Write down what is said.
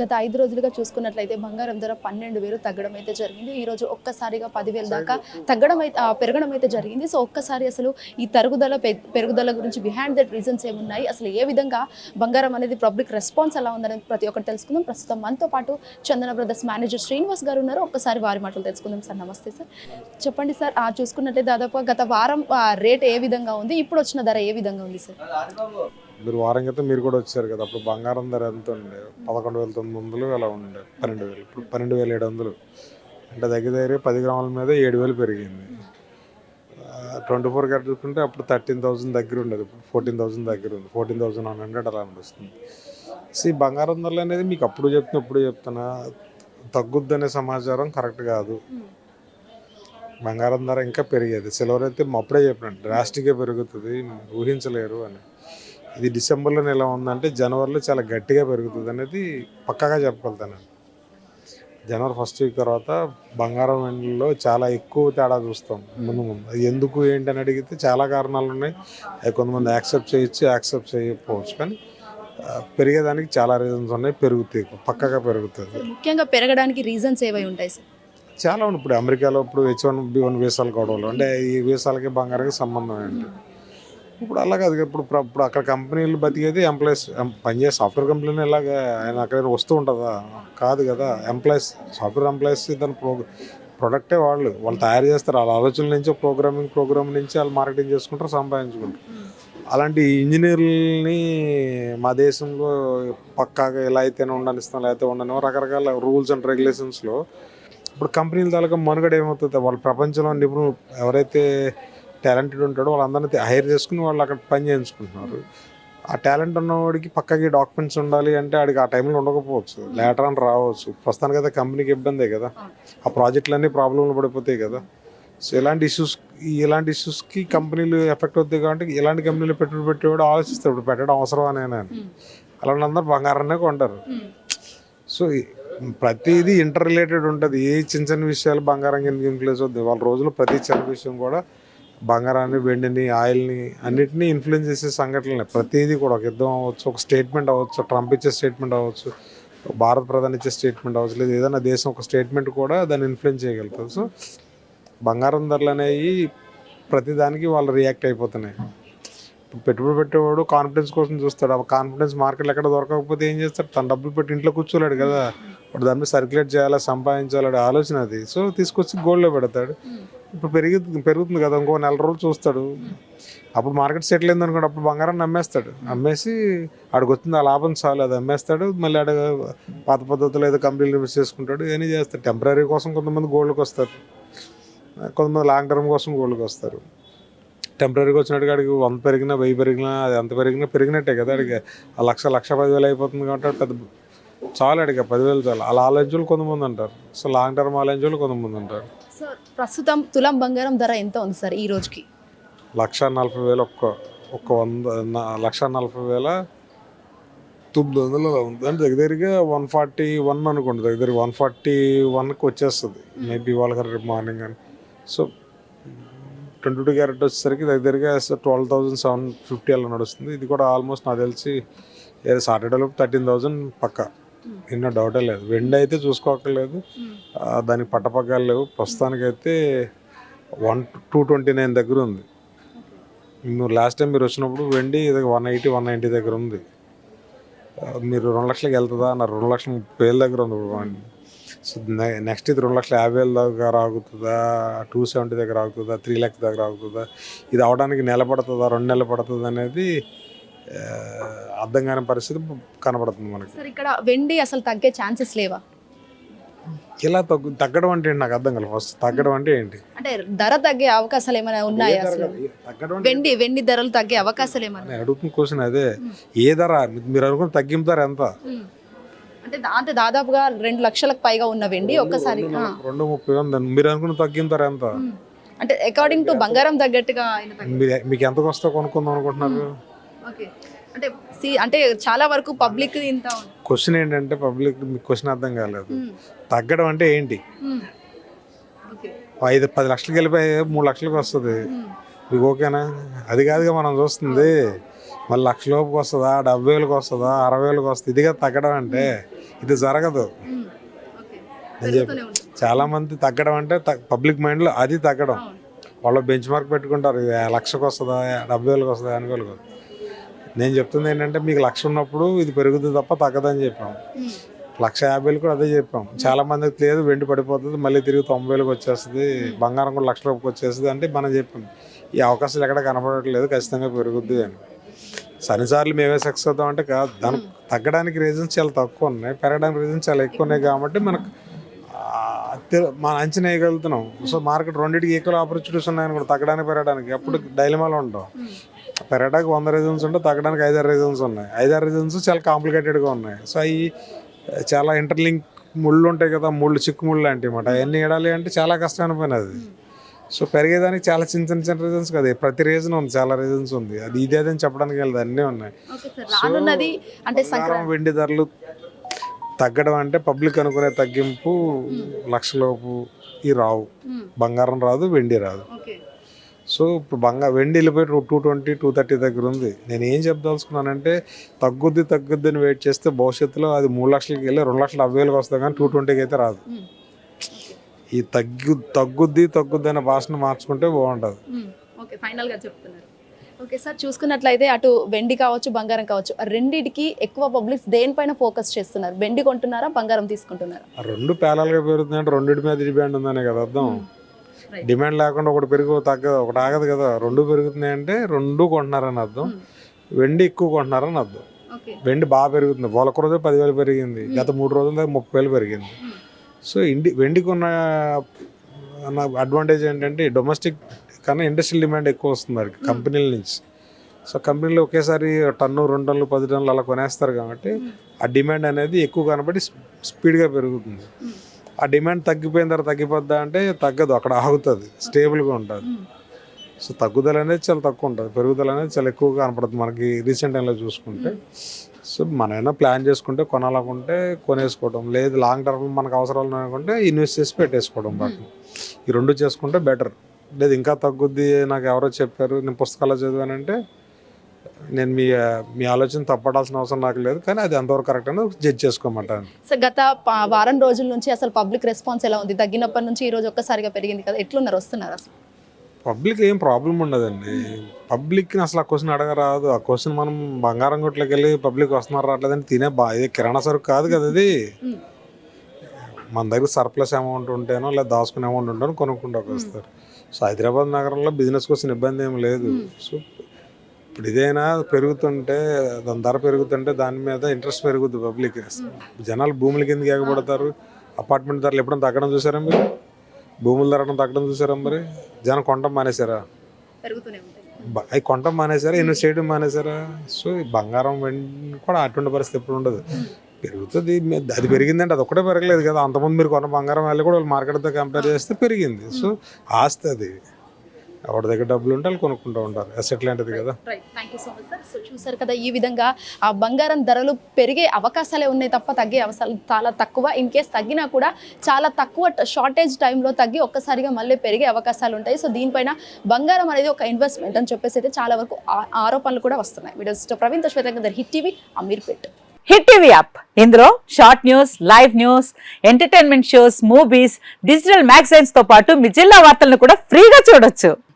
గత ఐదు రోజులుగా చూసుకున్నట్లయితే బంగారం ధర పన్నెండు వేలు తగ్గడం అయితే జరిగింది. ఈ రోజు ఒక్కసారిగా పదివేల దాకా తగ్గడం అయితే పెరగడం అయితే జరిగింది. సో ఒక్కసారి అసలు ఈ తరుగుదల పెరుగుదల గురించి బిహైండ్ దట్ రీజన్స్ ఏమున్నాయి? అసలు ఏ విధంగా బంగారం అనేది పబ్లిక్ రెస్పాన్స్ ఎలా ఉందనేది ప్రతి ఒక్కటి తెలుసుకుందాం. ప్రస్తుతం మనతో పాటు చందన బ్రదర్స్ మేనేజర్ శ్రీనివాస్ గారు ఉన్నారు. ఒక్కసారి వారి మాటలు తెలుసుకుందాం సార్. నమస్తే సార్. చెప్పండి సార్. చూసుకున్నట్లయితే దాదాపుగా గత వారం రేట్ ఏ విధంగా ఉంది? ఇప్పుడు వచ్చిన ధర ఏ విధంగా ఉంది సార్? మీరు వారం క్రితం మీరు కూడా వచ్చారు కదా అప్పుడు బంగారం ధర ఎంత ఉండే? పదకొండు వేల తొమ్మిది వందలు అలా ఉండే పన్నెండు వేలు. ఇప్పుడు పన్నెండు వేల ఏడు వందలు. అంటే దగ్గర దగ్గర పది గ్రాముల మీద ఏడు వేలు పెరిగింది. ట్వంటీ ఫోర్ క్యారెట్ చూసుకుంటే అప్పుడు థర్టీన్ థౌసండ్ దగ్గర ఉండేది ఇప్పుడు ఫోర్టీన్ థౌసండ్ దగ్గర ఉంది. ఫోర్టీన్ థౌసండ్ వన్ హండ్రెడ్ అలా అనిపిస్తుంది ఈ బంగారం ధరలు అనేది మీకు అప్పుడు చెప్తున్నా ఇప్పుడు చెప్తున్నా తగ్గుద్దనే సమాచారం కరెక్ట్ కాదు. బంగారం ధర ఇంకా పెరిగేది. సిల్వర్ అయితే అప్పుడే చెప్పినట్టు డ్రాస్టిక్గా పెరుగుతుంది ఊహించలేరు అని. ఇది డిసెంబర్లో ఎలా ఉందంటే జనవరిలో చాలా గట్టిగా పెరుగుతుంది అనేది పక్కాగా చెప్పగలుగుతాను. జనవరి ఫస్ట్ వీక్ తర్వాత బంగారం వెండిలో చాలా ఎక్కువ తేడా చూస్తాం ముందు ముందు. ఎందుకు ఏంటి అని అడిగితే చాలా కారణాలు ఉన్నాయి. అవి కొంతమంది యాక్సెప్ట్ చేయొచ్చు యాక్సెప్ట్ చేయకపోవచ్చు. కానీ పెరిగేదానికి చాలా రీజన్స్ ఉన్నాయి. పెరుగుతాయి పక్కగా పెరుగుతుంది. ముఖ్యంగా పెరగడానికి రీజన్స్ ఏవై ఉంటాయి సార్? చాలా ఉంది ఇప్పుడు అమెరికాలో ఇప్పుడు హెచ్ వన్ బి వన్ వీసాలు గొడవలు. అంటే ఈ వీసాలకి బంగారానికి సంబంధం ఏంటి? ఇప్పుడు అలా కాదు. ఇప్పుడు ఇప్పుడు అక్కడ కంపెనీలు బతికేది ఎంప్లాయీస్ పనిచేసే సాఫ్ట్వేర్ కంపెనీలు ఇలాగా ఆయన అక్కడ వస్తూ ఉంటుందా? కాదు కదా. ఎంప్లాయీస్ సాఫ్ట్వేర్ ఎంప్లాయీస్ దాని ప్రో ప్రొడక్టే వాళ్ళు. వాళ్ళు తయారు చేస్తారు. వాళ్ళ ఆలోచనల నుంచి ప్రోగ్రామింగ్ ప్రోగ్రామ్ నుంచి వాళ్ళు మార్కెటింగ్ చేసుకుంటారు సంపాదించుకుంటారు. అలాంటి ఇంజనీర్లని మా దేశంలో పక్కాగా ఎలా అయితేనే ఉండనిస్తాం లేకపోతే ఉండను రకరకాల రూల్స్ అండ్ రెగ్యులేషన్స్లో ఇప్పుడు కంపెనీల తాలూకా మనుగడ ఏమవుతుంది? వాళ్ళ ప్రపంచంలో నిపుణులు ఎవరైతే టాలెంటెడ్ ఉంటాడో వాళ్ళందరినీ హైర్ చేసుకుని వాళ్ళు అక్కడ పని చేయించుకుంటున్నారు. ఆ టాలెంట్ ఉన్నవాడికి పక్కకి డాక్యుమెంట్స్ ఉండాలి అంటే ఆడికి ఆ టైంలో ఉండకపోవచ్చు. లేటర్ అని రావచ్చు. ప్రస్తుతానికి అయితే కంపెనీకి ఇబ్బందే కదా. ఆ ప్రాజెక్టులన్నీ ప్రాబ్లంలు పడిపోతాయి కదా. సో ఇలాంటి ఇష్యూస్ ఇలాంటి ఇష్యూస్కి కంపెనీలు ఎఫెక్ట్ అవుతాయి కాబట్టి ఇలాంటి కంపెనీలు పెట్టుబడి పెట్టేవాడు ఆలోచిస్తాడు. ఇప్పుడు పెట్టడం అవసరం అనేనా అని అలాంటి అందరూ బంగారాన్నే కొంటారు. సో ప్రతిదీ ఇంటర్ రిలేటెడ్ ఉంటుంది. ఏ చిన్న చిన్న విషయాలు బంగారం కింద ఇన్ఫ్లుయెన్స్ అవుతుంది వాళ్ళ రోజులు ప్రతి చిన్న విషయం కూడా బంగారాన్ని వెండిని ఆయిల్ని అన్నిటినీ ఇన్ఫ్లుయెన్స్ చేసే సంఘటనలే. ప్రతిదీ కూడా ఒక యుద్ధం అవ్వచ్చు ఒక స్టేట్మెంట్ అవ్వచ్చు ట్రంప్ ఇచ్చే స్టేట్మెంట్ అవ్వచ్చు భారత ప్రధాని ఇచ్చే స్టేట్మెంట్ అవ్వచ్చు లేదు ఏదైనా దేశం ఒక స్టేట్మెంట్ కూడా దాన్ని ఇన్ఫ్లుయెన్స్ చేయగలుగుతుంది. సో బంగారం ధరలు అనేవి ప్రతిదానికి వాళ్ళు రియాక్ట్ అయిపోతున్నాయి. పెట్టుబడి పెట్టేవాడు కాన్ఫిడెన్స్ కోసం చూస్తాడు. ఆ కాన్ఫిడెన్స్ మార్కెట్లో ఎక్కడ దొరకకపోతే ఏం చేస్తాడు? తన డబ్బులు పెట్టి ఇంట్లో కూర్చోలేడు కదా. వాడు దాని మీద సర్క్యులేట్ చేయాలా సంపాదించాలి ఆలోచన అది. సో తీసుకొచ్చి గోల్డ్లో పెడతాడు. ఇప్పుడు పెరుగుతుంది పెరుగుతుంది కదా ఇంకో నెల రోజులు చూస్తాడు. అప్పుడు మార్కెట్ సెటిల్ అయింది అనుకోండి అప్పుడు బంగారాన్ని అమ్మేస్తాడు. అమ్మేసి ఆడికి వచ్చింది ఆ లాభం చాలు అది అమ్మేస్తాడు. మళ్ళీ ఆడ పాత పద్ధతిలో ఏదో కంపెనీలు ఇన్వెస్ట్ చేసుకుంటాడు ఇవన్నీ చేస్తాడు. టెంపరీ కోసం కొంతమంది గోల్డ్కి వస్తారు. కొంతమంది లాంగ్ టర్మ్ కోసం గోల్డ్కి వస్తారు. టెంపరీగా వచ్చినట్టుగా అడిగి వంద పెరిగినా వెయ్యి పెరిగినా అది ఎంత పెరిగినా పెరిగినట్టే కదా అడిగి ఆ లక్ష లక్ష పదివేలు అయిపోతుంది కాబట్టి పెద్ద చాలు అడిగా పదివేలు చాలు. అలా ఆలోచనలు కొంతమంది అంటారు. సో లాంగ్ టర్మ్ ఆలోచనలు కొంతమంది అంటారు. సార్ ప్రస్తుతం తులం బంగారం ధర ఎంత ఉంది సార్ ఈ రోజుకి? లక్ష నలభై వేలు ఒక్క ఒక్క వంద లక్ష నలభై వేల తొమ్మిది వందలు అలా ఉంది. అంటే దగ్గర దగ్గరగా వన్ ఫార్టీ వన్ అనుకోండి దగ్గర వన్ ఫార్టీ వన్కి వచ్చేస్తుంది. మేబీ వాళ్ళకి రేపు మార్నింగ్ అని సో ట్వంటీ టూ క్యారెట్ వచ్చేసరికి దగ్గర దగ్గరగా ట్వెల్వ్ థౌజండ్ సెవెన్ ఫిఫ్టీ అలా నడుస్తుంది. ఇది కూడా ఆల్మోస్ట్ నాకు తెలిసి సాటర్డేలో థర్టీన్ థౌజండ్ పక్క. ఎన్నో డౌటే లేదు. వెండి అయితే చూసుకోకర్లేదు దానికి పట్టపగ్గాలు లేవు. ప్రస్తుతానికైతే వన్ టూ ట్వంటీ నైన్ దగ్గర ఉంది. మీరు లాస్ట్ టైం మీరు వచ్చినప్పుడు వెండి వన్ ఎయిటీ వన్ నైంటీ దగ్గర ఉంది. మీరు రెండు లక్షలకి వెళ్తుందా నా రెండు లక్షల ముప్పై వేల దగ్గర ఉంది ఇప్పుడు. సో నెక్స్ట్ ఇది రెండు లక్షల యాభై వేల దగ్గర ఆగుతుందా? టూ సెవెంటీ దగ్గర ఆగుతుందా? త్రీ ల్యాక్స్ దగ్గర ఆగుతుందా? ఇది అవడానికి నెల పడుతుందా? రెండు నెలలు పడుతుంది అనేది అర్థం కాని పరిస్థితి కనబడుతుంది మనకి. సార్ ఇక్కడ వెండి అసలు తగ్గే ఛాన్సెస్ లేవా? ఇలా తగ్గు తగ్గడం అంటే నాకు అర్థం కాలేదు. ఫస్ట్ తగ్గడం అంటే ఏంటి? అంటే ధర తగ్గే అవకాశాలు ఏమైనా ఉన్నాయా అసలు? తగ్గడం వెండి వెండి ధరలు తగ్గే అవకాశాలు ఏమైనా నేను అడుగుతున్న క్వశ్చన్ అదే. ఏ ధర? మీరు అనుకున్న తగ్గింపు ధర ఎంత? అంటే అంటే దాదాపుగా రెండు లక్షలకు పైగా ఉన్న వెండి ఒక్కసారి. రెండు ముప్పై ఉంది మీరు అనుకున్న తగ్గింపు ధర ఎంత. అంటే అకార్డింగ్ టు బంగారం తగ్గట్టుగా మీకు ఎంతకు వస్తే కొనుక్కుందాం అనుకుంటున్నారు? ఓకే. అంటే సి అంటే చాలా వరకు పబ్లిక్ ఇంత. క్వశ్చన్ ఏంటంటే పబ్లిక్ మీకు క్వశ్చన్ అర్థం కాలేదు. తగ్గడం అంటే ఏంటి? ఐదు పది లక్షలకి వెళ్ళిపోయి మూడు లక్షలకి వస్తుంది. మీకు ఓకేనా? అది కాదుగా మనం చూస్తుంది. మళ్ళీ లక్ష లోపుకి వస్తుందా? డెబ్బై వేలకు వస్తుందా? అరవై వేలకు వస్తుంది. ఇదిగా తగ్గడం అంటే ఇది జరగదు. నేను చెప్పి చాలా మంది తగ్గడం అంటే పబ్లిక్ మైండ్లో అది తగ్గడం. వాళ్ళు బెంచ్ మార్క్ పెట్టుకుంటారు. లక్షకు వస్తుందా? డెబ్బై వేలకు వస్తుందా? అనుకోలేదు నేను చెప్తుంది ఏంటంటే మీకు లక్ష ఉన్నప్పుడు ఇది పెరుగుతుంది తప్ప తగ్గదని చెప్పాం. లక్ష యాభై వేలు కూడా అదే చెప్పాం. చాలా మందికి లేదు వెండి పడిపోతుంది మళ్ళీ తిరిగి తొంభై వేలకు వచ్చేస్తుంది బంగారం కూడా లక్ష రూపాయలు వచ్చేస్తుంది అంటే మనం చెప్పాం. ఈ అవకాశాలు ఎక్కడ కనపడట్లేదు ఖచ్చితంగా పెరుగుద్ది అని. సన్నిసార్లు మేమే సక్సెస్ అవుతాం అంటే కాదు. దానికి తగ్గడానికి రీజన్స్ చాలా తక్కువ ఉన్నాయి. పెరగడానికి రీజన్స్ చాలా ఎక్కువ ఉన్నాయి కాబట్టి మనకు మనం అంచనా వేయగలుగుతున్నాం. సో మార్కెట్ రెండింటికి ఈక్వల్ ఆపర్చునిటీస్ ఉన్నాయని కూడా తగ్గడానికి పెరగడానికి అప్పుడు డైలమాలో ఉంటాం. పెరగడానికి వంద రీజన్స్ ఉంటే తగ్గడానికి ఐదారు రీజన్స్ ఉన్నాయి. ఐదారు రీజన్స్ చాలా కాంప్లికేటెడ్గా ఉన్నాయి. సో అవి చాలా ఇంటర్లింక్ ముళ్ళు ఉంటాయి కదా ముళ్ళు చిక్కు ముళ్ళు లాంటివి అన్నమాట. అవన్నీ ఏడాలి అంటే చాలా కష్టమైన పని అది. సో పెరిగేదానికి చాలా చిన్న చిన్న చిన్న రీజన్స్ కదా. ప్రతి రీజన్ ఉంది చాలా రీజన్స్ ఉంది. అది ఇదే అని చెప్పడానికి వెళ్ళదు అన్నీ ఉన్నాయి. అంటే వెండి ధరలు తగ్గడం అంటే పబ్లిక్ అనుకునే తగ్గింపు లక్షలోపు ఈ రావు. బంగారం రాదు వెండి రాదు. సో ఇప్పుడు బంగా వెండి వెళ్ళిపోయి టూ ట్వంటీ టూ థర్టీ దగ్గర ఉంది. నేను ఏం చెప్పదలుచుకున్నానంటే తగ్గుద్ది తగ్గుద్ది అని వెయిట్ చేస్తే భవిష్యత్తులో అది మూడు లక్షలకి వెళ్ళి రెండు లక్షల డెబ్బై వేలకు వస్తుంది కానీ టూ ట్వంటీకి అయితే రాదు. ఈ తగ్గు తగ్గుద్ది తగ్గుద్ది అనే భాషను మార్చుకుంటే బాగుంటుంది. ఓకే ఫైనల్గా చెప్తున్నారు. ఓకే సార్ చూసుకున్నట్లయితే అటు వెండి కావచ్చు బంగారం కావచ్చు రెండిటికి ఎక్కువ పబ్లిక్ దేనిపైన ఫోకస్ చేస్తున్నారు? వెండి కొంటున్నారా బంగారం తీసుకుంటున్నారా? రెండు పేలాలుగా పెరుగుతుంది అంటే రెండింటి మీద డిమాండ్ ఉందనే కదా అర్థం. డిమాండ్ లేకుండా ఒకటి పెరుగు తగ్గదు ఒకటి ఆగదు కదా. రెండు పెరుగుతున్నాయి అంటే రెండు కొంటున్నారని అర్థం. వెండి ఎక్కువ కొంటున్నారని అర్థం. వెండి బాగా పెరుగుతుంది. ఒక రోజు పదివేలు పెరిగింది. గత మూడు రోజుల దాకా ముప్పై వేలు పెరిగింది. సో ఇండి వెండికి ఉన్న అడ్వాంటేజ్ ఏంటంటే డొమెస్టిక్ కన్నా ఇండస్ట్రియల్ డిమాండ్ ఎక్కువ వస్తుంది కంపెనీల నుంచి. సో కంపెనీలు ఒకేసారి టన్ను రెండు టన్నులు పది టన్నులు అలా కొనేస్తారు కాబట్టి ఆ డిమాండ్ అనేది ఎక్కువ కనబడి స్పీడ్గా పెరుగుతుంది. ఆ డిమాండ్ తగ్గిపోయిన తర్వాత తగ్గిపోద్దా అంటే తగ్గదు అక్కడ ఆగుతుంది స్టేబుల్గా ఉంటుంది. సో తగ్గుదల అనేది చాలా తక్కువ ఉంటుంది పెరుగుదల అనేది చాలా ఎక్కువగా కనపడుతుంది మనకి రీసెంట్ టైంలో చూసుకుంటే. సో మనం ఏమైనా ప్లాన్ చేసుకుంటే కొనాలనుకుంటే కొనేసుకోవడం లేదు లాంగ్ టర్మ్ మనకు అవసరాలు అనుకుంటే ఇన్వెస్ట్ చేసి పెట్టేసుకోవడం వాటిని. ఈ రెండు చేసుకుంటే బెటర్. లేదు ఇంకా తగ్గుద్ది నాకు ఎవరో చెప్పారు నేను పుస్తకాలు చదివానంటే నేను మీ మీ ఆలోచన తప్పడాల్సిన అవసరం నాకు లేదు కానీ అది ఎంతవరకు కరెక్ట్ అని జడ్జ్ చేసుకోమంటాను. సో గత వారం రోజుల నుంచి అసలు పబ్లిక్ రెస్పాన్స్ ఎలా ఉంది? తగ్గినప్పటి నుంచి ఈ రోజు ఒక్కసారిగా పెరిగింది కదా ఎట్లున్నారు వస్తున్నారు అసలు? పబ్లిక్ ఏం ప్రాబ్లం ఉండదండి. పబ్లిక్ని అసలు ఆ క్వశ్చన్ అడగరాదు. ఆ క్వశ్చన్ మనం బంగారం కొట్లోకి వెళ్ళి పబ్లిక్ వస్తున్నారు రావట్లేదని తినే బా ఇది కిరాణా సరుకు కాదు కదా అది. మన దగ్గర సర్ప్లస్ అమౌంట్ ఉంటేనో లేదా దాచుకునే అమౌంట్ ఉంటేనో కొనుక్కుంటాకు వస్తారు. సో హైదరాబాద్ నగరంలో బిజినెస్ కోసం ఇబ్బంది ఏం లేదు. సో ఇప్పుడు ఇదైనా పెరుగుతుంటే దాని ధర పెరుగుతుంటే దాని మీద ఇంట్రెస్ట్ పెరుగుద్ది పబ్లిక్ జనాలు భూముల కిందకి ఎగబడతారు. అపార్ట్మెంట్ ధరలు ఎప్పుడైనా తగ్గడం చూసారా మీరు? భూముల ధరను తగ్గడం చూసారా మరి? జనం కొనడం మానేశారా? అవి కొనడం మానేశారా? ఇన్వెస్ట్ చేయడం మానేశారా? సో ఈ బంగారం వెండి కూడా అటువంటి పరిస్థితి ఎప్పుడు ఉండదు. పెరుగుతుంది. అది పెరిగిందంటే అది ఒకటే పెరగలేదు కదా. అంతకుముందు మీరు కొన్న బంగారం వెళ్ళి కూడా వాళ్ళు మార్కెట్తో కంపేర్ చేస్తే పెరిగింది. సో ఆస్తి అది. ఎవరి దగ్గర డబ్బులు ఉంటే వాళ్ళు కొనుక్కుంటూ ఉంటారు. అసెట్ లాంటిది కదా. Right thank you so much sir so చూసారు కదా ఈ విధంగా ఆ బంగారం ధరలు పెరిగే అవకాశాలే ఉన్నాయి తప్ప తగ్గే అవకాశాలు చాలా తక్కువ. ఇన్ కేస్ తగ్గినా కూడా చాలా తక్కువ షార్టేజ్ టైంలో తగ్గి ఒక్కసారిగా మళ్ళీ పెరిగే అవకాశాలు ఉంటాయి. సో దీనిపైన బంగారం అనేది ఒక ఇన్వెస్ట్మెంట్ అని చెప్పేసి అయితే చాలా వరకు ఆరోపణలు కూడా వస్తున్నాయి. Videos Praveen శ్వేతంగా hit TV Ameerpet hit TV app ఇందులో short news live news entertainment shows movies digital మ్యాగజైన్స్తో పాటు మీ జిల్లా వార్తలను కూడా ఫ్రీగా చూడొచ్చు.